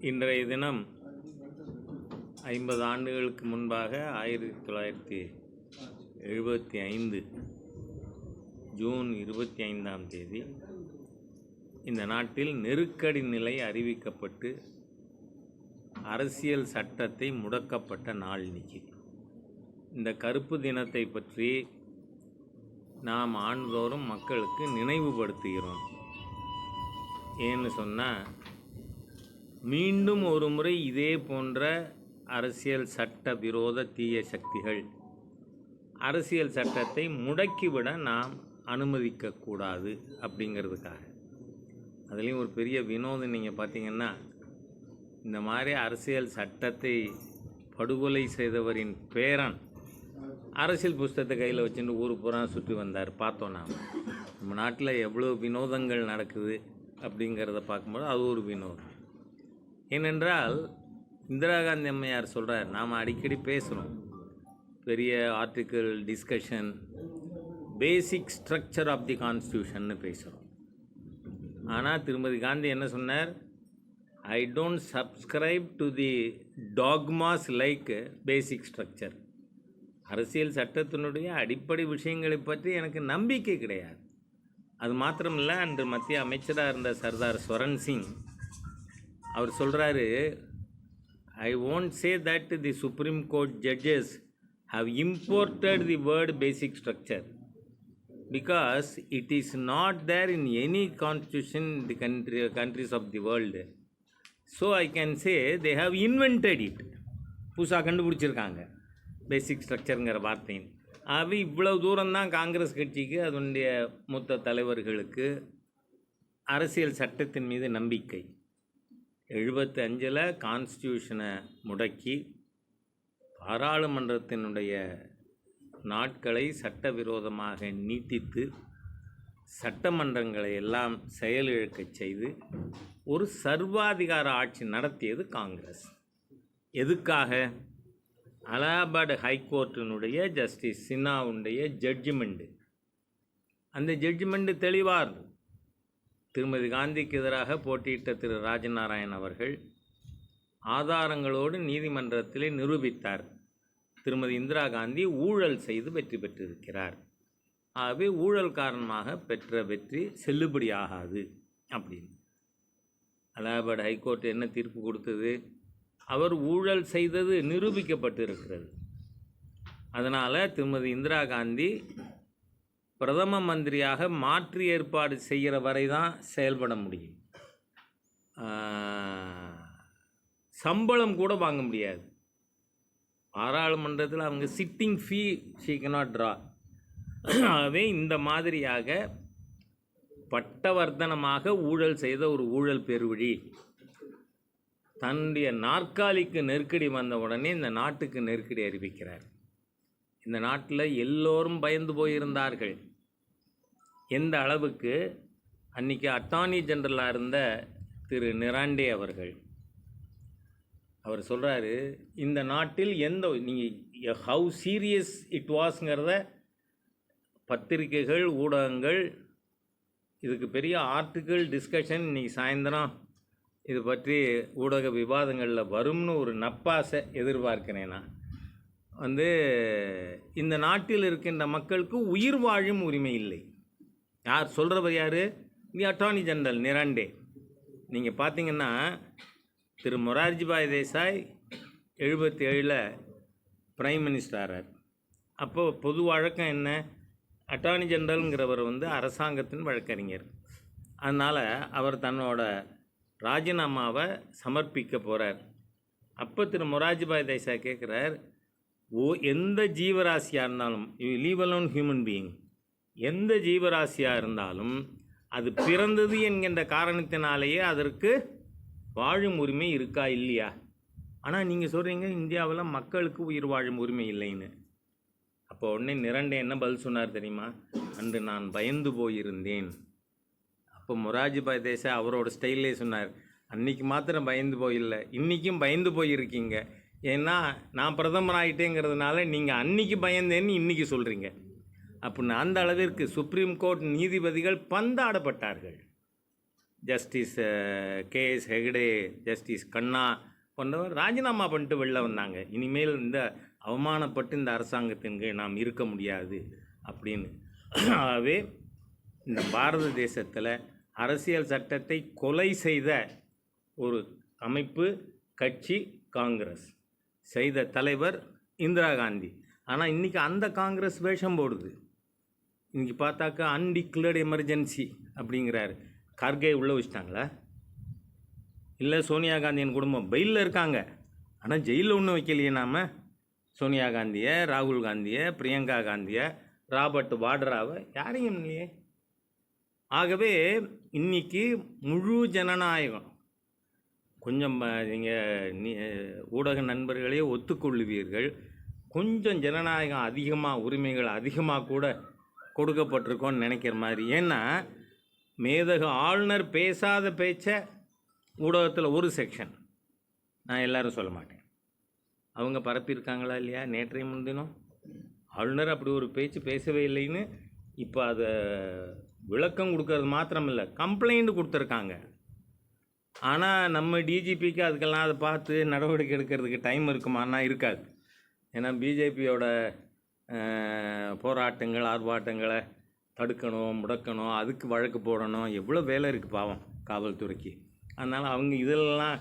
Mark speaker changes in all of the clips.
Speaker 1: இன்றைய தினம் ஐம்பது ஆண்டுகளுக்கு முன்பாக ஆயிரத்தி தொள்ளாயிரத்தி எழுபத்தி ஐந்து ஜூன் இருபத்தி ஐந்தாம் தேதி இந்த நாட்டில் நெருக்கடி நிலை அறிவிக்கப்பட்டு அரசியல் சட்டத்தை முடக்கப்பட்ட நாள் இன்னைக்கு. இந்த கருப்பு தினத்தை பற்றி நாம் ஆண்டுதோறும் மக்களுக்கு நினைவுபடுத்துகிறோம். ஏன்னு சொன்னால் மீண்டும் ஒரு முறை இதே போன்ற அரசியல் சட்ட விரோத தீய சக்திகள் அரசியல் சட்டத்தை முடக்கிவிட நாம் அனுமதிக்கக்கூடாது அப்படிங்கிறதுக்காக. அதுலேயும் ஒரு பெரிய வினோதம் நீங்கள் பார்த்தீங்கன்னா இந்த மாதிரி அரசியல் சட்டத்தை படுகொலை செய்தவரின் பேரன் அரசியல் புஸ்தகத்தை கையில் வச்சுட்டு ஊர் பூரா சுற்றி வந்தார். பார்த்தோம் நாம். நம்ம நாட்டில் எவ்வளோ வினோதங்கள் நடக்குது அப்படிங்கிறத பார்க்கும்போது அது ஒரு வினோதம். ஏனென்றால் இந்திரா காந்தி அம்மையார் சொல்கிறார் நாம் அடிக்கடி பேசுகிறோம் பெரிய article discussion basic structure of the கான்ஸ்டியூஷன்னு பேசுகிறோம் ஆனால் திருமதி காந்தி என்ன சொன்னார்? I don't subscribe to the dogmas like basic structure அரசியல் சட்டத்தினுடைய அடிப்படை விஷயங்களை பற்றி எனக்கு நம்பிக்கை கிடையாது. அது மாத்திரமில்ல அன்று மத்திய அமைச்சராக இருந்த சர்தார் ஸ்வரன் சிங் அவர் சொல்கிறாரு I won't say that the supreme court judges have imported the word basic structure because it is not there in any constitution the country countries of the world so I can say they have invented it புதுசாக கண்டுபிடிச்சிருக்காங்க. பேசிக் ஸ்ட்ரக்சருங்கிற வார்த்தையின். ஆகவே இவ்வளவு தூரம்தான் காங்கிரஸ் கட்சிக்கு அதனுடைய மூத்த தலைவர்களுக்கு அரசியல் சட்டத்தின் மீது நம்பிக்கை. எழுபத்தி அஞ்சில் கான்ஸ்டியூஷனை முடக்கி பாராளுமன்றத்தினுடைய நாட்களை சட்டவிரோதமாக நீட்டித்து சட்டமன்றங்களை எல்லாம் செயலிழக்கச் செய்து ஒரு சர்வாதிகார ஆட்சி நடத்தியது காங்கிரஸ். எதுக்காக? அலகாபாத் ஹைகோர்ட்டினுடைய ஜஸ்டிஸ் சின்னாவுடைய ஜட்ஜ்மெண்ட்டு அந்த ஜட்ஜ்மெண்ட்டு தெளிவாக திருமதி காந்திக்கு எதிராக போட்டியிட்ட திரு ராஜநாராயண் அவர்கள் ஆதாரங்களோடு நீதிமன்றத்திலே நிரூபித்தார். திருமதி இந்திரா காந்தி ஊழல் செய்து வெற்றி பெற்றிருக்கிறார். ஆகவே ஊழல் காரணமாக பெற்ற வெற்றி செல்லுபடியாகாது அப்படின்னு. அலகாபாத் ஹைகோர்ட் என்ன தீர்ப்பு கொடுத்தது? அவர் ஊழல் செய்தது நிரூபிக்கப்பட்டிருக்கிறது. அதனால் திருமதி இந்திரா காந்தி பிரதம மந்திரியாக மாற்று ஏற்பாடு செய்கிற வரை தான் செயல்பட முடியும். சம்பளம் கூட வாங்க முடியாது. பாராளுமன்றத்தில் அவங்க sitting fee she cannot draw ஆகவே இந்த மாதிரியாக பட்டவர்த்தனமாக ஊழல் செய்த ஒரு ஊழல் பெருவழி. தன்னுடைய நாற்காலிக்கு நெருக்கடி வந்த உடனே இந்த நாட்டுக்கு நெருக்கடி அறிவிக்கிறார். இந்த நாட்டில் எல்லோரும் பயந்து போயிருந்தார்கள். எந்த அளவுக்கு? அன்னைக்கு அட்டார்னி ஜெனரலாக இருந்த திரு நிராண்டே அவர்கள். அவர் சொல்கிறாரு இந்த நாட்டில் எந்த நீங்கள் ஹவு சீரியஸ் இட் வாஸ்ங்கிறத பத்திரிகைகள் ஊடகங்கள் இதுக்கு பெரிய ஆர்டிக்கிள் டிஸ்கஷன் இன்றைக்கி சாயந்தரம் இது பற்றி ஊடக விவாதங்களில் வரும்னு ஒரு நப்பாசை எதிர்பார்க்கிறேன்? நான் வந்து இந்த நாட்டில் இருக்கின்ற மக்களுக்கு உயிர் வாழும் உரிமை இல்லை. யார் சொல்கிறவர் யார்? The attorney general Niren De. நீங்கள் பார்த்தீங்கன்னா திரு மொரார்ஜிபாய் தேசாய் எழுபத்தி ஏழில் பிரைம் மினிஸ்டர் அப்போது அப்போ பொது வழக்கம் என்ன? அட்டார்னி ஜெனரலுங்கிறவர் வந்து அரசாங்கத்தின் வழக்கறிஞர். அதனால் அவர் தன்னோட ராஜினாமாவை சமர்ப்பிக்க போகிறார் அப்போ திரு மொராஜிபாய் தேசாய் கேட்குறார் ஓ எந்த ஜீவராசியாக இருந்தாலும் you leave alone human being எந்த ஜீவராசியாக இருந்தாலும் அது பிறந்தது என்கின்ற காரணத்தினாலேயே அதற்கு வாழும் உரிமை இருக்கா இல்லையா? ஆனால் நீங்கள் சொல்கிறீங்க இந்தியாவில் மக்களுக்கு உயிர் வாழும் உரிமை இல்லைன்னு. அப்போ உடனே நிரண்டே என்ன பதில் சொன்னார் தெரியுமா? அன்று நான் பயந்து போயிருந்தேன். அப்போ மொராஜிபாய் தேசாய் அவரோட ஸ்டைல்லே சொன்னார். அன்றைக்கி மாத்திரம் பயந்து போயில்லை. இன்றைக்கும் பயந்து போயிருக்கீங்க. ஏன்னா நான் பிரதமர் ஆகிட்டேங்கிறதுனால நீங்கள் அன்னைக்கு பயந்தேன்னு இன்றைக்கி சொல்கிறீங்க அப்படின்னு அந்த அளவிற்கு சுப்ரீம் கோர்ட் நீதிபதிகள் பந்தாடப்பட்டார்கள். Justice K S Hegde justice Khanna போன்றவர் ராஜினாமா பண்ணிட்டு வெளில வந்தாங்க. இனிமேல் இந்த அவமானப்பட்டு இந்த அரசாங்கத்தின் கீழ் நாம் இருக்க முடியாது அப்படின்னு. ஆகவே இந்த பாரத தேசத்தில் அரசியல் சட்டத்தை கொலை செய்த ஒரு அமைப்பு கட்சி காங்கிரஸ். செய்த தலைவர் இந்திரா காந்தி. ஆனால் இன்றைக்கி அந்த காங்கிரஸ் வேஷம் போடுது. இன்றைக்கி பார்த்தாக்கா அன்டிக்ளர்டு எமர்ஜென்சி அப்படிங்கிறாரு. கார்கே உள்ளே வச்சிட்டாங்களா? இல்லை சோனியா காந்தியின் குடும்பம் பெயிலில் இருக்காங்க. ஆனால் ஜெயிலில் ஒன்றும் வைக்கலையே நாம். சோனியா காந்தியை ராகுல் காந்தியை பிரியங்கா காந்தியை ராபர்ட் வாட்ராவை யாரையும் இல்லையே. ஆகவே இன்னைக்கு முழு ஜனநாயகம். கொஞ்சம் நீங்கள் ஊடக நண்பர்களே ஒத்துக்கொள்ளுவீர்கள் கொஞ்சம் ஜனநாயகம் அதிகமாக உரிமைகள் அதிகமாக கூட கொடுக்கப்பட்டிருக்கோன்னு நினைக்கிற மாதிரி. ஏன்னா மேதக ஆளுநர் பேசாத பேச்சை ஊடகத்தில் ஒரு செக்ஷன் நான் எல்லாரும் சொல்ல மாட்டேன். அவங்க பரப்பியிருக்காங்களா இல்லையா? நேற்றைய முன்தினம்? ஆளுநர் அப்படி ஒரு பேச்சு பேசவே இல்லைன்னு இப்போ அதை விளக்கம் கொடுக்கறது மாத்திரமில்ல கம்ப்ளைண்ட் கொடுத்துருக்காங்க. ஆனால் நம்ம டிஜிபிக்கு அதுக்கெல்லாம் அதை பார்த்து நடவடிக்கை எடுக்கிறதுக்கு டைம் இருக்குமானா இருக்காது. ஏன்னா பிஜேபியோட போராட்டங்கள் ஆர்ப்பாட்டங்களை தடுக்கணும் முடக்கணும் அதுக்கு வழக்கு போடணும் எவ்வளோ வேலை இருக்குது பாவம் காவல்துறைக்கு. அதனால் அவங்க இதெல்லாம்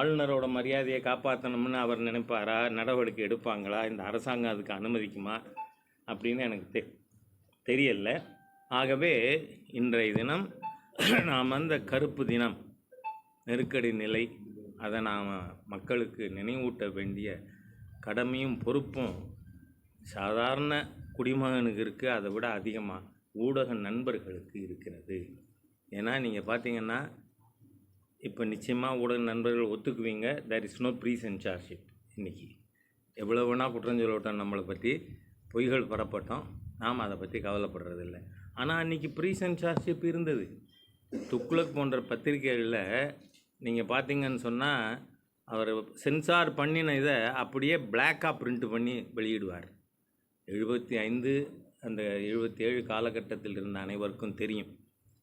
Speaker 1: ஆளுநரோட மரியாதையை காப்பாற்றணும்னு அவர் நினைப்பாரா? நடவடிக்கை எடுப்பாங்களா? இந்த அரசாங்கம் அதுக்கு அனுமதிக்குமா? அப்படின்னு எனக்கு தெ தெரியலை. ஆகவே இன்றைய தினம் நாம் அந்த கருப்பு தினம் நெருக்கடி நிலை அதை நாம் மக்களுக்கு நினைவூட்ட வேண்டிய கடமையும் பொறுப்பும் சாதாரண குடிமகனுக்கு இருக்குது அதை விட அதிகமாக ஊடக நண்பர்களுக்கு இருக்கிறது. ஏன்னா நீங்கள் பார்த்தீங்கன்னா இப்போ நிச்சயமாக ஊடக நண்பர்கள் ஒத்துக்குவீங்க. There is no free censorship இன்றைக்கி எவ்வளோ வேணால் குற்றஞ்சொல்லட்டும் நம்மளை பற்றி பொய்கள் பரப்பட்டோம். நாம் அதை பற்றி கவலைப்படுறதில்ல. ஆனால் அன்றைக்கி ப்ரீ சென்சார்ஷிப் இருந்தது. துக்ளக் போன்ற பத்திரிகைகளில் நீங்கள் பார்த்தீங்கன்னு சொன்னால் அவர் சென்சார் பண்ணின இதை அப்படியே பிளாக்காக பிரிண்ட் பண்ணி வெளியிடுவார். எழுபத்தி ஐந்து அந்த எழுபத்தி ஏழு காலகட்டத்தில் இருந்த அனைவருக்கும் தெரியும்.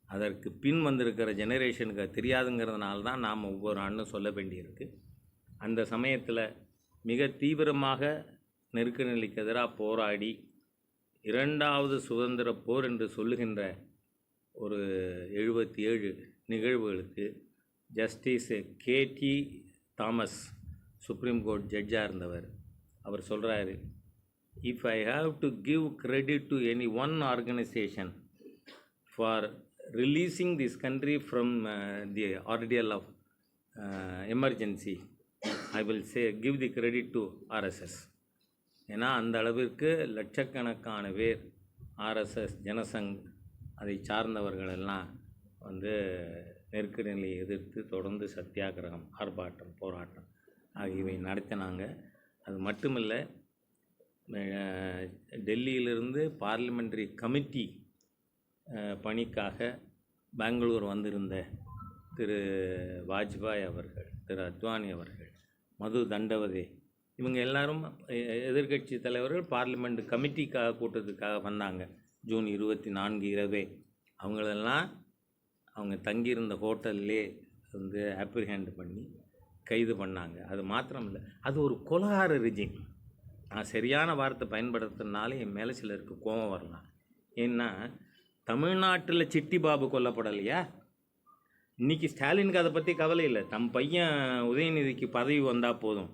Speaker 1: அதற்கு பின் வந்திருக்கிற ஜெனரேஷனுக்கு தெரியாதுங்கிறதுனால தான் நாம் ஒவ்வொரு ஆண்டும் சொல்ல வேண்டியிருக்கு. அந்த சமயத்தில் மிக தீவிரமாக நெருக்க நிலைக்கு எதிராக போராடி இரண்டாவது சுதந்திர போர் என்று சொல்லுகின்ற ஒரு எழுபத்தி ஏழு நிகழ்வுகளுக்கு justice K T Thomas supreme court ஜட்ஜாக இருந்தவர். அவர் சொல்கிறாரு if I have to give credit to any one organisation for releasing this country from the ordeal of emergency I will say give the credit to RSS ஏன்னா அந்த அளவிற்கு லட்சக்கணக்கான பேர் RSS Jana Sangh அதை சார்ந்தவர்கள் எல்லாம் வந்து நெருக்கடி நிலையை எதிர்த்து தொடர்ந்து சத்தியாகிரகம் ஆர்ப்பாட்டம் போராட்டம் ஆகியவை நடத்தினாங்க. அது மட்டுமில்லை டெல்லியிலிருந்து பார்லிமெண்ட்ரி கமிட்டி பணிக்காக பெங்களூர் வந்திருந்த திரு வாஜ்பாய் அவர்கள் திரு அத்வானி அவர்கள் மது தண்டவதே இவங்க எல்லாரும் எதிர்கட்சி தலைவர்கள் பார்லிமெண்ட் கமிட்டிக்காக கூட்டத்துக்காக வந்தாங்க. ஜூன் இருபத்தி நான்கு இரவே. அவங்களெல்லாம் அவங்க தங்கியிருந்த ஹோட்டல்லே வந்து ஆப்ரிஹேண்ட் பண்ணி கைது பண்ணாங்க. அது மாத்திரம் இல்லை அது ஒரு கொலகார ரிஜிம் நான் சரியான வார்த்தை பயன்படுத்துறதுனால என் மேலே சிலருக்கு கோபம் வரலாம். ஏன்னா தமிழ்நாட்டில் சிட்டி பாபு கொல்லப்படலையா? இன்னைக்கு ஸ்டாலினுக்கு அதை பற்றி கவலை இல்லை. தம் பையன் உதயநிதிக்கு பதவி வந்தால் போதும்.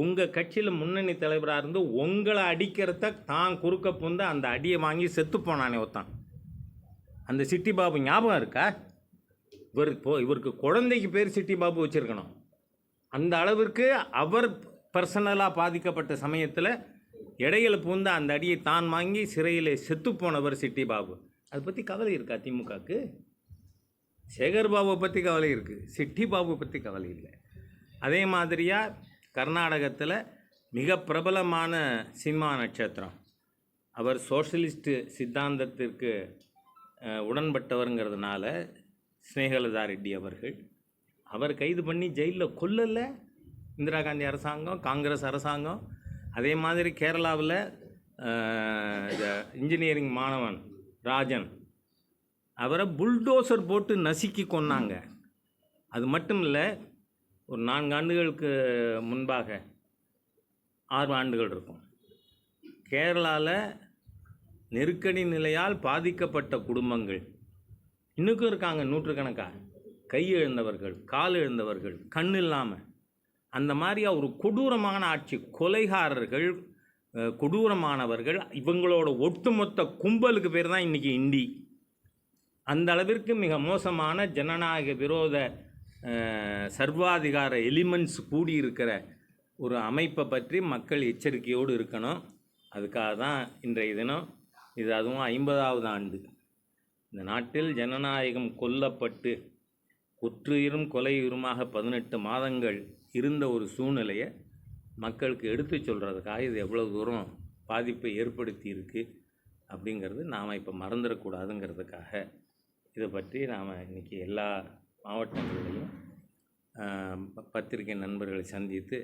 Speaker 1: உங்கள் கட்சியில் முன்னணி தலைவராக இருந்து உங்களை அடிக்கிறத தான் குறுக்க புந்து அந்த அடியை வாங்கி செத்து போனானே ஒருத்தான். அந்த சிட்டி பாபு ஞாபகம் இருக்கா? இவர் இப்போ இவருக்கு குழந்தைக்கு பேர் சிட்டி பாபு வச்சுருக்கணும். அந்த அளவிற்கு அவர் பர்சனலாக பாதிக்கப்பட்ட சமயத்தில் இடையில பூந்த அந்த அடியை தான் வாங்கி சிறையில் செத்து போனவர் சிட்டி பாபு. அதை பற்றி கவலை இருக்கா திமுகக்கு சேகர் பாபுவை பற்றி கவலை இருக்குது சிட்டி பாபு பற்றி கவலை இல்லை. அதே மாதிரியாக கர்நாடகத்தில் மிக பிரபலமான சினிமா நட்சத்திரம். அவர் சோஷலிஸ்ட்டு சித்தாந்தத்திற்கு உடன்பட்டவருங்கிறதுனால ஸ்னேகலதா ரெட்டி அவர்கள் அவர் கைது பண்ணி ஜெயிலில் கொல்லலை. இந்திரா காந்தி அரசாங்கம் காங்கிரஸ் அரசாங்கம். அதே மாதிரி கேரளாவில் இன்ஜினியரிங் மாணவன் ராஜன் அவரை புல்டோசர் போட்டு நசுக்கி கொன்னாங்க. அது மட்டும் இல்லை ஒரு நான்கு ஆண்டுகளுக்கு முன்பாக ஆறு ஆண்டுகள் இருக்கும். கேரளாவில் நெருக்கடி நிலையால் பாதிக்கப்பட்ட குடும்பங்கள். இன்றைக்கும் இருக்காங்க நூற்றுக்கணக்காக கை எழுந்தவர்கள் கால் எழுந்தவர்கள் கண் இல்லாமல் அந்த மாதிரி ஒரு கொடூரமான ஆட்சி. கொலைகாரர்கள் கொடூரமானவர்கள் இவங்களோட ஒட்டுமொத்த கும்பலுக்கு பேர் தான் இன்றைக்கி இந்தி. அந்த அளவிற்கு மிக மோசமான ஜனநாயக விரோத சர்வாதிகார எலிமெண்ட்ஸ் கூடியிருக்கிற ஒரு அமைப்பை பற்றி மக்கள் எச்சரிக்கையோடு இருக்கணும். அதுக்காக தான் இன்றைய தினம் இது அதுவும் ஐம்பதாவது ஆண்டு. இந்த நாட்டில் ஜனநாயகம் கொல்லப்பட்டு குற்றுயிரும் கொலையுருமாக பதினெட்டு மாதங்கள் இருந்த ஒரு சூழ்நிலையை மக்களுக்கு எடுத்து சொல்கிறதுக்காக இது எவ்வளோ தூரம் பாதிப்பை ஏற்படுத்தி இருக்குது அப்படிங்கிறது நாம் இப்போ மறந்துடக்கூடாதுங்கிறதுக்காக இதை பற்றி நாம் இன்றைக்கி எல்லா மாவட்டங்களிலையும் பத்திரிகை நண்பர்களை சந்தித்து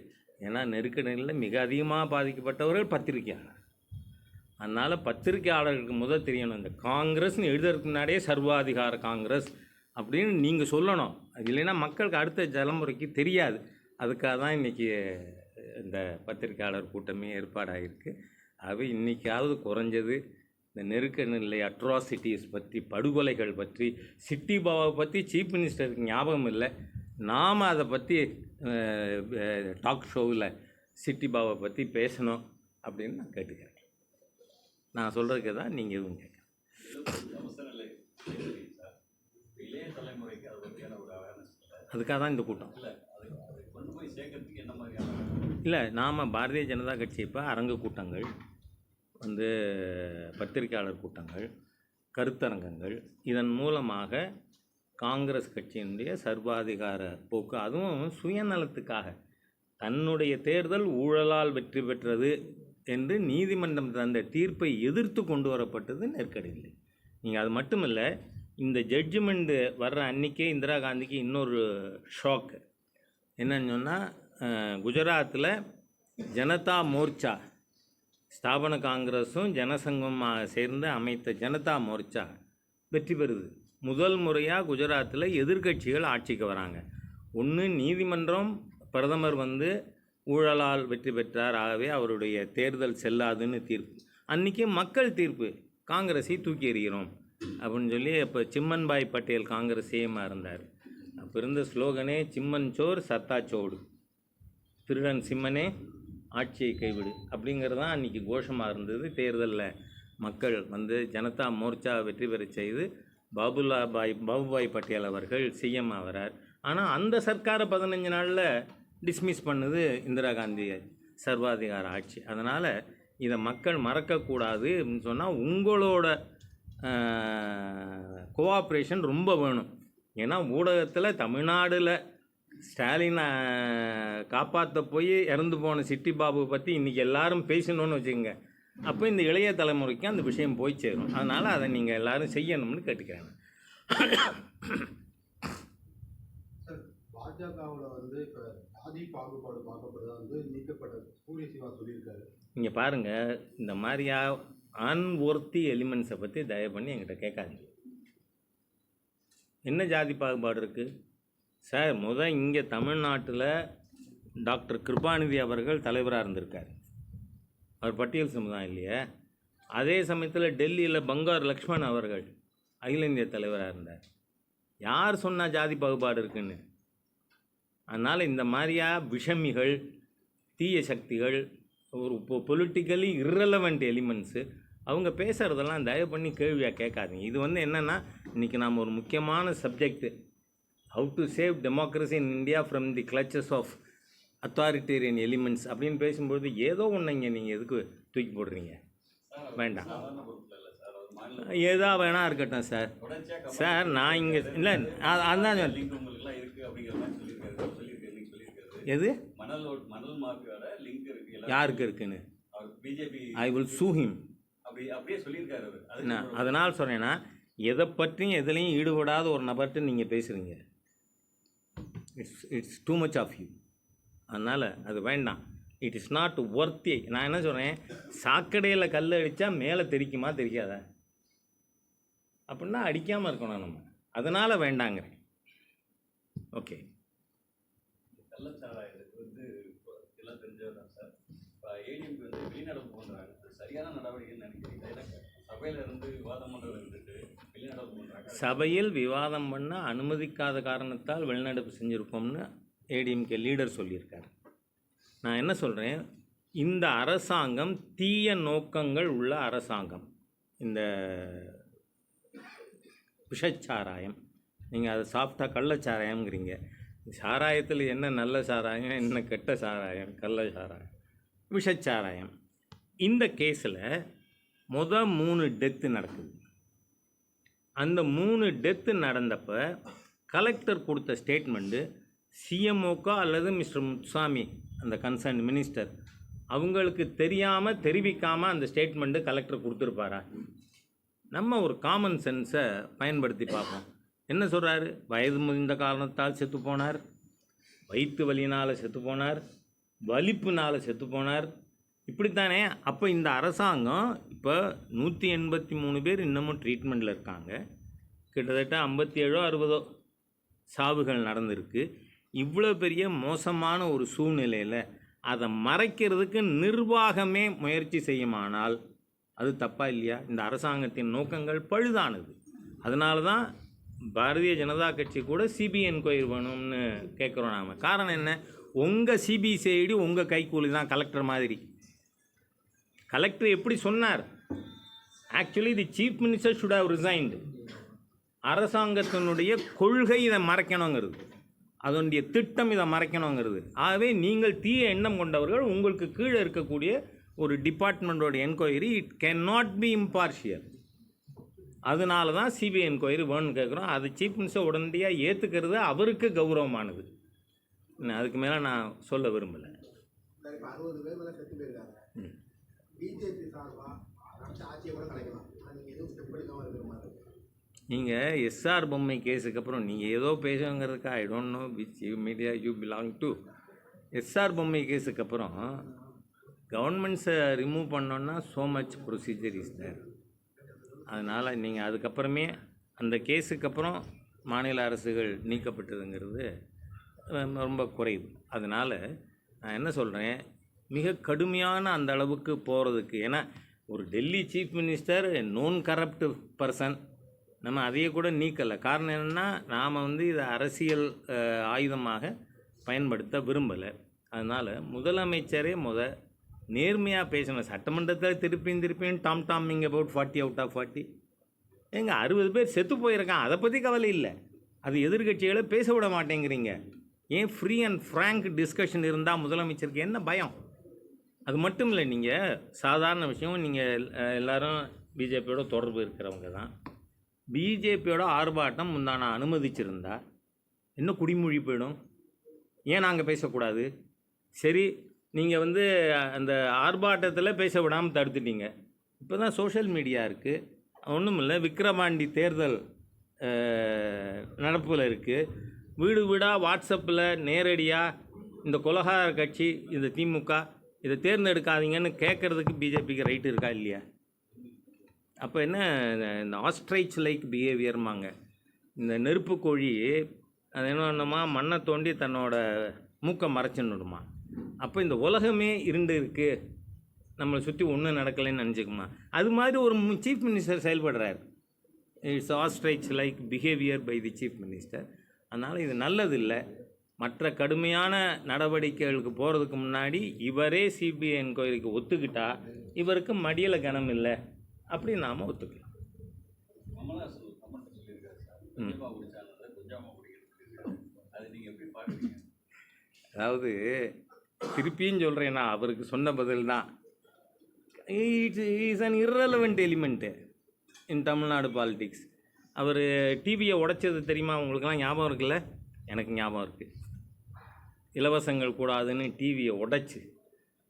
Speaker 1: ஏன்னா நெருக்கடியில் மிக அதிகமாக பாதிக்கப்பட்டவர்கள் பத்திரிகையாளர். அதனால் பத்திரிகையாளர்களுக்கு முதல் தெரியணும் இந்த காங்கிரஸ்னு எழுதுறதுக்கு முன்னாடியே சர்வாதிகார காங்கிரஸ் அப்படின்னு நீங்கள் சொல்லணும். அது இல்லைன்னா மக்களுக்கு அடுத்த தலைமுறைக்கு தெரியாது. அதுக்காக தான் இன்றைக்கி இந்த பத்திரிகையாளர் கூட்டமே ஏற்பாடாகிருக்கு அது இன்றைக்காவது குறைஞ்சது இந்த நெருக்க நிலை அட்ராசிட்டிஸ் பற்றி படுகொலைகள் பற்றி சிட்டி பாபாவை பற்றி சீஃப் மினிஸ்டருக்கு ஞாபகம் இல்லை. நாம் அதை பற்றி டாக் ஷோவில் சிட்டி பாபாவை பற்றி பேசணும் அப்படின்னு நான் கேட்டுக்கிறேன். நான் சொல்கிறதுக்கு தான் நீங்கள் எதுவும் கேட்க அதுக்காக தான் இந்த கூட்டம்.
Speaker 2: இல்லை
Speaker 1: நாம் பாரதிய ஜனதா கட்சி இப்போ அரங்கு கூட்டங்கள் வந்து பத்திரிகையாளர் கூட்டங்கள் கருத்தரங்கங்கள் இதன் மூலமாக காங்கிரஸ் கட்சியினுடைய சர்வாதிகார போக்கு அதுவும் சுயநலத்துக்காக. தன்னுடைய தேர்தல் ஊழலால் வெற்றி பெற்றது என்று நீதிமன்றம் தந்த தீர்ப்பை எதிர்த்து கொண்டு வரப்பட்டது நெருக்கடியில் நீங்கள் அது மட்டும் இல்லை இந்த ஜட்ஜ்மெண்ட்டு வர்ற அன்னைக்கே இந்திரா காந்திக்கு இன்னொரு ஷாக்கு என்னன்னு சொன்னால் குஜராத்தில் ஜனதா மோர்ச்சா ஸ்தாபன காங்கிரஸும் ஜனசங்கமாக சேர்ந்து அமைத்த ஜனதா மோர்ச்சா வெற்றி பெறுது. முதல் முறையாக குஜராத்தில் எதிர்க்கட்சிகள் ஆட்சிக்கு வராங்க. ஒன்று நீதிமன்றம் பிரதமர் வந்து ஊழலால் வெற்றி பெற்றார் ஆகவே அவருடைய தேர்தல் செல்லாதுன்னு தீர்ப்பு. அன்றைக்கி மக்கள் தீர்ப்பு காங்கிரஸை தூக்கி எறிகிறோம் அப்படின்னு சொல்லி இப்போ சிம்மன்பாய் பட்டேல் காங்கிரஸ் சிஎம்மாக இருந்தார். அப்போ இருந்த ஸ்லோகனே சிம்மன் சோர் சத்தா சோடு. திருடன் சிம்மனே ஆட்சியை கைவிடு அப்படிங்கிறது தான் அன்றைக்கி கோஷமாக இருந்தது. தேர்தலில் மக்கள் வந்து ஜனதா மோர்ச்சா வெற்றி பெற செய்து பாபுலா பாய் பாபுபாய் பட்டேல் அவர்கள் சிஎம் ஆகிறார் ஆனால் அந்த சர்க்காரை பதினஞ்சு நாளில் டிஸ்மிஸ் பண்ணுது இந்திரா காந்தி சர்வாதிகார ஆட்சி. அதனால் இதை மக்கள் மறக்கக்கூடாது அப்படின்னு சொன்னால் உங்களோட கோஆப்ரேஷன் ரொம்ப வேணும். ஏன்னா ஊடகத்தில் தமிழ்நாடில் ஸ்டாலினை காப்பாற்ற போய் இறந்து போன சிட்டி பாபு பற்றி இன்றைக்கி எல்லாரும் பேசணும்னு வச்சுக்கோங்க. அப்போ இந்த இளைய தலைமுறைக்கு அந்த விஷயம் போய் சேரும். அதனால் அதை நீங்கள் எல்லாரும் செய்யணும்னு கேட்டுக்கிறேன்
Speaker 3: பாஜகவில் வந்து இப்போ ஜாதி பாகுபாடு பார்க்கப்படுறதா வந்து நீக்கப்பட்ட சூரிய சிவா சொல்லியிருக்காரு.
Speaker 1: நீங்கள் பாருங்கள் இந்த மாதிரியா அன்ஒர்த்தி எலிமெண்ட்ஸை பற்றி தயவு பண்ணி என்கிட்ட கேட்காதீங்க. என்ன ஜாதி பாகுபாடு இருக்குது சார் முத இங்கே தமிழ்நாட்டில் டாக்டர் கிருபாநிதி அவர்கள் தலைவராக இருந்திருக்கார். அவர் பட்டியல் சமுதாயம் இல்லையே? அதே சமயத்தில் டெல்லியில் பங்கார் லக்ஷ்மண் அவர்கள் அகில இந்திய தலைவராக இருந்தார். யார் சொன்னால் ஜாதி பாகுபாடு இருக்குன்னு? அதனால் இந்த மாதிரியா விஷமிகள் தீய சக்திகள் ஒரு பொலிட்டிக்கலி இர்ரெலவெண்ட் எலிமெண்ட்ஸு அவங்க பேசுகிறதெல்லாம் தயவு பண்ணி கேள்வியாக கேட்காதீங்க. இது வந்து என்னென்னா இன்றைக்கி நாம் ஒரு முக்கியமான subject how to save democracy in India from the clutches of authoritarian elements அப்படின்னு பேசும்போது ஏதோ ஒன்று இங்கே நீங்கள் எதுக்கு தூக்கி போடுறீங்க? வேண்டாம். ஏதா வேணா இருக்கட்டும் சார் சார் நான் இங்கே இல்லை அதான் எது? யாருக்கு இருக்குன்னு? ஐ வில் சூ ஹிம்
Speaker 2: அப்படி அப்படியே சொல்லியிருக்காரு அவர். அது
Speaker 1: நான் அதனால் சொல்கிறேன்னா எதை பற்றியும் எதுலேயும் ஈடுபடாத ஒரு நபர்கிட்ட நீங்கள் பேசுகிறீங்க it's it's too much of you அதனால் அது வேண்டாம். இட் இஸ் நாட் ஒர்த்தி நான் என்ன சொல்கிறேன் சாக்கடையில் கல் அடித்தா மேலே தெரிக்குமா தெரியாதா? அப்படின்னா அடிக்காமல் இருக்கணும் நம்ம. அதனால் வேண்டாங்கிறேன். ஓகே
Speaker 2: கள்ளச்சாராயத்துக்கு வந்து எல்லாம் தெரிஞ்சது தான் சார். ஏடிஎம்க்கு வந்து வெளிநடப்பு பண்ணுறாங்க சரியான நடவடிக்கைன்னு நினைக்கிறீங்க சபையில் விவாதம்
Speaker 1: பண்ண அனுமதிக்காத காரணத்தால் வெளிநடப்பு செஞ்சுருக்கோம்னு ஏடிஎம்கே லீடர் சொல்லியிருக்காரு. நான் என்ன சொல்கிறேன் இந்த அரசாங்கம் தீய நோக்கங்கள் உள்ள அரசாங்கம். இந்த விஷச்சாராயம். நீங்கள் அதை சாப்பிட்டா கள்ளச்சாராயம்ங்கிறீங்க சாராயத்தில் என்ன நல்ல சாராயம் என்ன கெட்ட சாராயம் கள்ள சாராயம் விஷச்சாராயம். இந்த கேஸில் மொதல் மூணு டெத்து நடக்குது. அந்த மூணு டெத்து நடந்தப்ப கலெக்டர் கொடுத்த ஸ்டேட்மெண்ட்டு சிஎம்ஓக்கோ அல்லது மிஸ்டர் முத்துசாமி அந்த கன்சர்ன் மினிஸ்டர் அவங்களுக்கு தெரியாமல் தெரிவிக்காமல் அந்த ஸ்டேட்மெண்ட்டு கலெக்டர் கொடுத்துருப்பாரா? நம்ம ஒரு காமன் சென்ஸை பயன்படுத்தி பார்ப்போம். என்ன சொல்கிறாரு வயது முதிர்ந்த காரணத்தால் செத்து போனார். வயிற்று வலியினால் செத்து போனார். வலிப்புனால் செத்து போனார். இப்படித்தானே? அப்போ இந்த அரசாங்கம் இப்போ நூற்றி எண்பத்தி மூணு பேர் இன்னமும் ட்ரீட்மெண்ட்டில் இருக்காங்க. கிட்டத்தட்ட ஐம்பத்தி ஏழோ அறுபதோ சாவுகள் நடந்திருக்கு. இவ்வளோ பெரிய மோசமான ஒரு சூழ்நிலையில் அதை மறைக்கிறதுக்கு நிர்வாகமே முயற்சி செய்யுமானால் அது தப்பா இல்லையா? இந்த அரசாங்கத்தின் நோக்கங்கள் பழுதானது. அதனால தான் பாரதிய ஜனதா கட்சி கூட சிபிஐ என்கொயரி வேணும்னு கேட்குறோம் நாம். காரணம் என்ன? உங்கள் சிபிசிஐடி உங்கள் கைக்கூலி தான் கலெக்டர் மாதிரி. கலெக்டர் எப்படி சொன்னார்? Actually the chief minister should have resigned அரசாங்கத்தினுடைய கொள்கை இதை மறைக்கணுங்கிறது. அதனுடைய திட்டம் இதை மறைக்கணுங்கிறது. ஆகவே நீங்கள் தீய எண்ணம் கொண்டவர்கள் உங்களுக்கு கீழே இருக்கக்கூடிய ஒரு டிபார்ட்மெண்ட்டோட enquiry it can not be impartial அதனால தான் சிபிஐ என்கொயரி வேணும்னு கேட்குறோம் அது சீஃப் மினிஸ்டர் உடனடியாக ஏற்றுக்கிறது அவருக்கு கௌரவமானது. அதுக்கு மேலே நான் சொல்ல விரும்பலை.
Speaker 3: பிஜேபி சார்பாக ஆட்சியை கூட கலைக்கலாம். நீங்கள் எதுவும் ஸ்டெப் எடுக்காமல் இருக்கிற மாதிரி
Speaker 1: நீங்கள் எஸ்ஆர் பொம்மை கேஸுக்கு அப்புறம் நீங்கள் ஏதோ பேசுங்கிறதுக்கு I don't know which you media you belong to SR Bommai கேஸுக்கு அப்புறம் கவர்மெண்ட்ஸை ரிமூவ் பண்ணோன்னா so much procedure is there அதனால் நீங்கள் அதுக்கப்புறமே அந்த கேஸுக்கு அப்புறம் மாநில அரசுகள் நீக்கப்பட்டதுங்கிறது ரொம்ப- ரொம்ப குறைவு. அதனால் நான் என்ன சொல்கிறேன் மிக கடுமையான அந்த அளவுக்கு போகிறதுக்கு ஏன்னா ஒரு Delhi chief minister known corrupt person நம்ம அதையே கூட நீக்கலை. காரணம் என்னென்னா நாம் வந்து இதை அரசியல் ஆயுதமாக பயன்படுத்த விரும்பலை. அதனால் முதலமைச்சரே முத நேர்மையாக பேசணும் சட்டமன்றத்தில் திருப்பியும் திருப்பியும் tom toming about forty out of forty. எங்கள் அறுபது பேர் செத்து போயிருக்கான் அதை பற்றி கவலை இல்லை. அது எதிர்கட்சிகளை பேச விட மாட்டேங்கிறீங்க. ஏன் ஃப்ரீ அண்ட் ஃப்ராங்க் டிஸ்கஷன் இருந்தால் முதலமைச்சருக்கு என்ன பயம்? அது மட்டும் இல்லை நீங்கள் சாதாரண விஷயம் நீங்கள் எல்லாரும் பிஜேபியோட தொடர்பு இருக்கிறவங்க தான். பிஜேபியோட ஆர்ப்பாட்டம் முந்தான அனுமதிச்சிருந்தா என்ன குடிமொழி போயிடும். ஏன் நாங்கள் பேசக்கூடாது? சரி நீங்கள் வந்து அந்த ஆர்ப்பாட்டத்தில் பேச விடாமல் தடுத்துட்டீங்க. இப்போ தான் சோஷியல் மீடியா இருக்குது ஒன்றும் இல்லை விக்ரமாண்டி தேர்தல் நடப்பில் இருக்குது வீடு வீடாக வாட்ஸ்அப்பில் நேரடியாக இந்த கொலகார கட்சி இந்த திமுக இதை தேர்ந்தெடுக்காதீங்கன்னு கேட்குறதுக்கு பிஜேபிக்கு ரைட் இருக்கா இல்லையா? அப்போ என்ன இந்த- இந்த ஆஸ்ட்ரைச் லைக் பிஹேவியர்மாங்க இந்த நெருப்பு கோழி அது என்னமா மண்ணை தோண்டி தன்னோட மூக்கை மறைச்சுன்னுடுமா அப்போ இந்த உலகமே இருண்டு இருக்குது நம்மளை சுற்றி ஒன்றும் நடக்கலைன்னு நினச்சிக்குமா? அது மாதிரி ஒரு chief minister செயல்படுறார். It's ostrich like behaviour by the chief minister அதனால் இது நல்லது இல்லை மற்ற கடுமையான நடவடிக்கைகளுக்கு போகிறதுக்கு முன்னாடி இவரே சிபிஐ என்கொயரிக்கு ஒத்துக்கிட்டா இவருக்கு மடியில் கனம் இல்லை. அப்படி நாம் ஒத்துக்கலாம். அதாவது திருப்பியும் சொல்கிறேன் நான் அவருக்கு சொன்ன பதில் தான். It's is an irrelevant element in Tamil Nadu politics அவர் டிவியை உடைச்சது தெரியுமா? உங்களுக்குலாம் ஞாபகம் இருக்குல்ல? எனக்கு ஞாபகம் இருக்குது இலவசங்கள் கூடாதுன்னு டிவியை உடைச்சி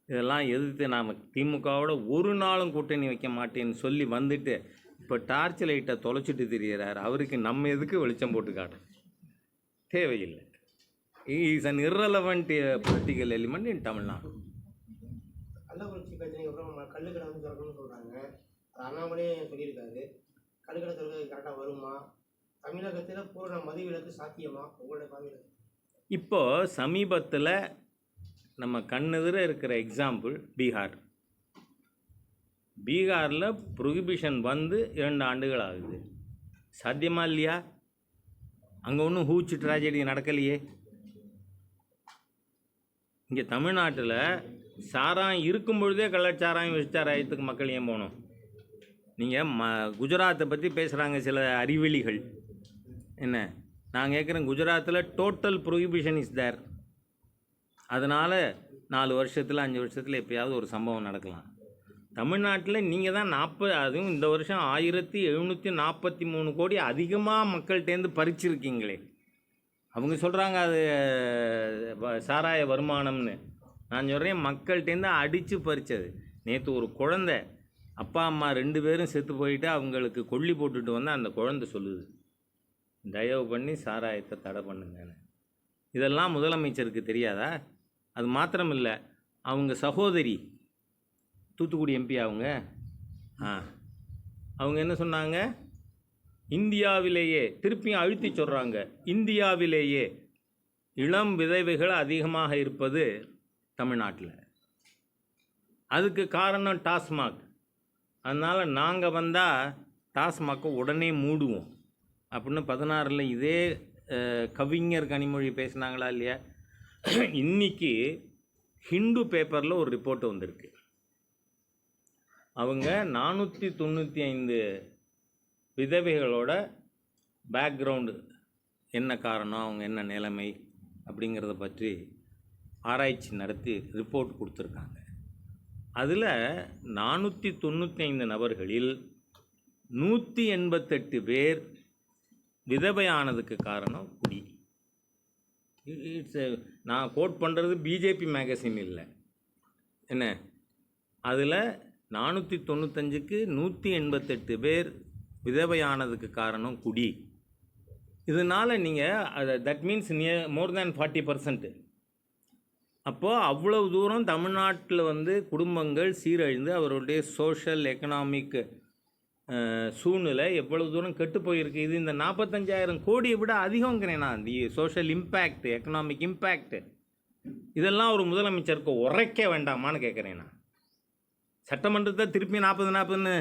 Speaker 1: இதெல்லாம் எதிர்த்து நாம் திமுகவோட ஒரு நாளும் கூட்டணி வைக்க மாட்டேன்னு சொல்லி வந்துட்டு இப்போ டார்ச் லைட்டை தொலைச்சிட்டு திரியிறார். அவருக்கு நம்ம எதுக்கு வெளிச்சம் போட்டு காட்ட தேவையில்லை. Is an irrelevant political element in Tamil Nadu
Speaker 4: கள்ளுக்கடை வந்து திறக்கணும்னு சொல்கிறாங்க அது அண்ணாமலே சொல்லியிருக்காரு. கல்லுக்கடை திறக்கிறது கரெக்டாக வருமா? தமிழகத்தில் பூரண மதுவிலக்கு சாத்தியமா? உங்களோட பார்வையில்
Speaker 1: இப்போ சமீபத்தில் நம்ம கண்ணெதிர இருக்கிற எக்ஸாம்பிள் பீகார். பீகாரில் ப்ரொஹிபிஷன் வந்து இரண்டு ஆண்டுகள் ஆகுது. சாத்தியமா இல்லையா? அங்கே ஒன்றும் ஹூச்சு ட்ராஜடி நடக்கலையே. இங்கே தமிழ்நாட்டில் சாராயம் இருக்கும் பொழுதே கள்ளச்சாராயம் விஷச்சாராயத்துக்கு மக்கள் ஏன் போகணும்? நீங்கள் ம குஜராத்தை பற்றி பேசுகிறாங்க சில அறிவெளிகள். என்ன? நான் கேட்குறேன் குஜராத்தில் டோட்டல் ப்ரொஹிபிஷன் இஸ் தேர் அதனால் நாலு வருஷத்தில் அஞ்சு வருஷத்தில் எப்பயாவது ஒரு சம்பவம் நடக்கலாம். தமிழ்நாட்டில் நீங்கள் தான் நாற்பது அதுவும் இந்த வருஷம் ஆயிரத்தி எழுநூற்றி நாற்பத்தி மூணு கோடி அதிகமாக மக்கள்கிட்டேருந்து பறிச்சிருக்கீங்களே. அவங்க சொல்கிறாங்க அது வ- சாராய வருமானம்னு. நான் சொல்கிறேன் மக்கள்கிட்டேருந்து அடித்து பறிச்சது. நேற்று ஒரு குழந்தை அப்பா அம்மா ரெண்டு பேரும் செத்து போயிட்டு அவங்களுக்கு கொல்லி போட்டுட்டு வந்து அந்த குழந்தை சொல்லுது. தயவு பண்ணி சாராயத்தை தடை பண்ணுங்கன்னு. இதெல்லாம் முதலமைச்சருக்கு தெரியாதா? அது மாத்திரம் இல்லை அவங்க சகோதரி தூத்துக்குடி எம்பி அவங்க ஆ அவங்க என்ன சொன்னாங்க? இந்தியாவிலேயே திருப்பியும் அழுத்தி சொல்கிறாங்க இந்தியாவிலேயே இளம் விதவைகள் அதிகமாக இருப்பது தமிழ்நாட்டில். அதுக்கு காரணம் டாஸ்மாக். அதனால் நாங்கள் வந்தால் டாஸ்மாக்கை உடனே மூடுவோம். அப்படின்னு பதினாறில் இதே கவிஞர் கனிமொழி பேசினாங்களா இல்லையா? இன்னைக்கு ஹிந்து பேப்பரில் ஒரு ரிப்போர்ட் வந்திருக்கு. அவங்க நானூற்றி தொண்ணூற்றி ஐந்து விதவைகளோட பேக்ரவுண்டு என்ன காரணம் அவங்க என்ன நிலைமை அப்படிங்கிறத பற்றி ஆராய்ச்சி நடத்தி ரிப்போர்ட் கொடுத்துருக்காங்க. அதில் நானூற்றி தொண்ணூற்றி ஐந்து நபர்களில் நூற்றி எண்பத்தெட்டு பேர் விதவையானதுக்கு காரணம் குடி. இட்ஸ் நான் கோட் பண்ணுறது பிஜேபி மேகசின் இல்லை. என்ன? அதில் நானூற்றி தொண்ணூத்தஞ்சுக்கு நூற்றி எண்பத்தெட்டு பேர் விதவையானதுக்கு காரணம் குடி. இதனால் நீங்கள் அதை that means near more than forty percent அப்போது அவ்வளவு தூரம் தமிழ்நாட்டில் வந்து குடும்பங்கள் சீரழிந்து அவருடைய சோஷியல் எக்கனாமிக் சூழ்நிலை எவ்வளவு தூரம் கெட்டு போயிருக்கு. இது இந்த நாற்பத்தஞ்சாயிரம் கோடியை விட அதிகங்கிறேன் நான். The social impact economic impact இதெல்லாம் ஒரு முதலமைச்சருக்கு உரைக்க வேண்டாமான்னு கேட்குறேன் நான். சட்டமன்றத்தை திருப்பி நாற்பது நாற்பதுன்னு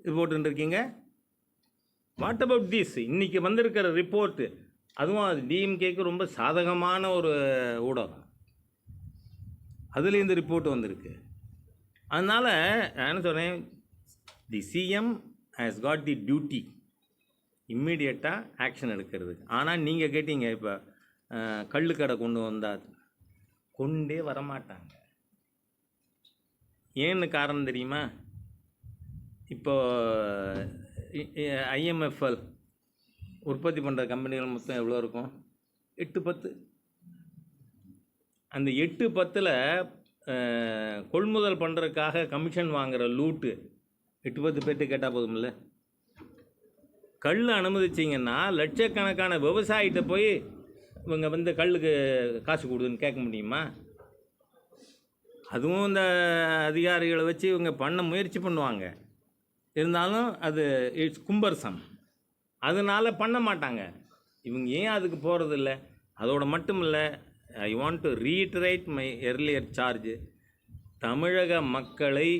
Speaker 1: இது போட்டுருக்கீங்க வாட் அபவுட் திஸ் இன்றைக்கி வந்திருக்கிற ரிப்போர்ட்டு அதுவும் அது டிஎம்கேக்கு ரொம்ப சாதகமான ஒரு ஊடகம். அதுலேருந்து இந்த ரிப்போர்ட் வந்திருக்கு. அதனால் நான் என்ன சொல்கிறேன் the CM has got the duty இம்மிடியட்டாக action எடுக்கிறதுக்கு. ஆனால் நீங்கள் கேட்டீங்க இப்போ கள்ளுக்கடை கொண்டு வந்தால் கொண்டே வரமாட்டாங்க. ஏன்னு காரணம் தெரியுமா? இப்போ ஐஎம்எஃப்எல் உற்பத்தி பண்ணுற கம்பெனிகள் மொத்தம் எவ்வளோ இருக்கும்? எட்டு பத்து. அந்த எட்டு பத்தில் கொள்முதல் பண்ணுறதுக்காக கமிஷன் வாங்குகிற லூட்டு எட்டு பத்து பேர்ட்டு கேட்டால் போதும்ல? கல் அனுமதிச்சிங்கன்னா லட்சக்கணக்கான விவசாயிகிட்ட போய் இவங்க வந்து கல்லுக்கு காசு கொடுதுன்னு கேட்க முடியுமா? அதுவும் இந்த அதிகாரிகளை வச்சு இவங்க பண்ண முயற்சி பண்ணுவாங்க. இருந்தாலும் அது இட்ஸ் கும்பர்சம். அதனால் பண்ண மாட்டாங்க. இவங்க ஏன் அதுக்கு போகிறதில்ல அதோட மட்டும் இல்லை I want to reiterate my earlier charge தமிழக மக்களை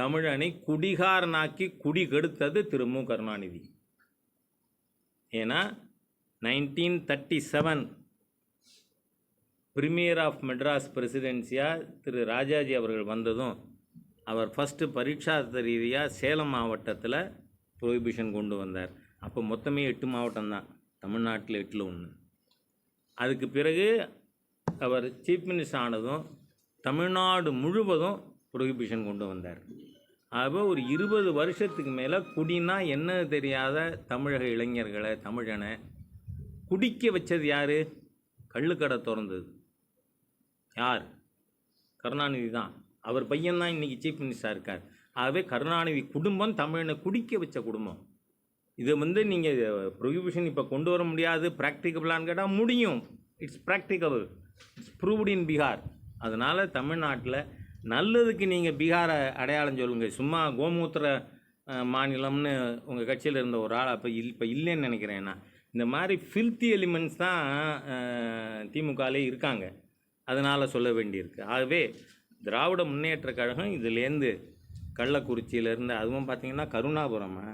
Speaker 1: தமிழனை குடிகாரனாக்கி குடி கெடுத்தது திரு மு கருணாநிதி. ஏன்னா nineteen thirty seven premier of Madras பிரசிடென்சியாக Thiru Rajaji அவர்கள் வந்ததும் அவர் ஃபஸ்ட்டு பரீட்சார்த்த ரீதியாக சேலம் மாவட்டத்தில் ப்ரொஹிபிஷன் கொண்டு வந்தார். அப்போ மொத்தமே எட்டு மாவட்டம் தான் தமிழ்நாட்டில் எட்டில் ஒன்று அதுக்கு பிறகு அவர் சீஃப் மினிஸ்டர் ஆனதும் தமிழ்நாடு முழுவதும் ப்ரொஹிபிஷன் கொண்டு வந்தார். அப்போ ஒரு இருபது வருஷத்துக்கு மேலே குடினா என்ன தெரியாத தமிழக இளைஞர்களை தமிழனை குடிக்க வச்சது யார்? கள்ளுக்கடை திறந்தது. யார்? கருணாநிதி தான். அவர் பையன்தான் இன்றைக்கி சீஃப் மினிஸ்டராக இருக்கார். ஆகவே கருணாநிதி குடும்பம் தமிழனை குடிக்க வச்ச குடும்பம். இதை வந்து நீங்கள் ப்ரொஹிபிஷன் இப்போ கொண்டு வர முடியாது. ப்ராக்டிகபிளான்னு கேட்டால் முடியும். It's practicable it's proved in Bihar அதனால் தமிழ்நாட்டில் நல்லதுக்கு நீங்கள் பீகாரை அடையாளம் சொல்லுங்கள் சும்மா கோமூத்திர மாநிலம்னு உங்கள் கட்சியில் இருந்த ஒரு ஆள் அப்போ இல் இப்போ இல்லைன்னு நினைக்கிறேன் நான். இந்த மாதிரி ஃபில்த்தி எலிமெண்ட்ஸ் தான் திமுகலே இருக்காங்க. அதனால் சொல்ல வேண்டியிருக்கு. ஆகவே திராவிட முன்னேற்ற கழகம் இதுலேருந்து கள்ளக்குறிச்சியிலேருந்து அதுவும் பார்த்தீங்கன்னா கருணாபுரமா?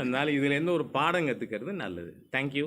Speaker 1: அதனால் இதுலேருந்து ஒரு பாடம் கற்றுக்கிறது நல்லது. தேங்க்யூ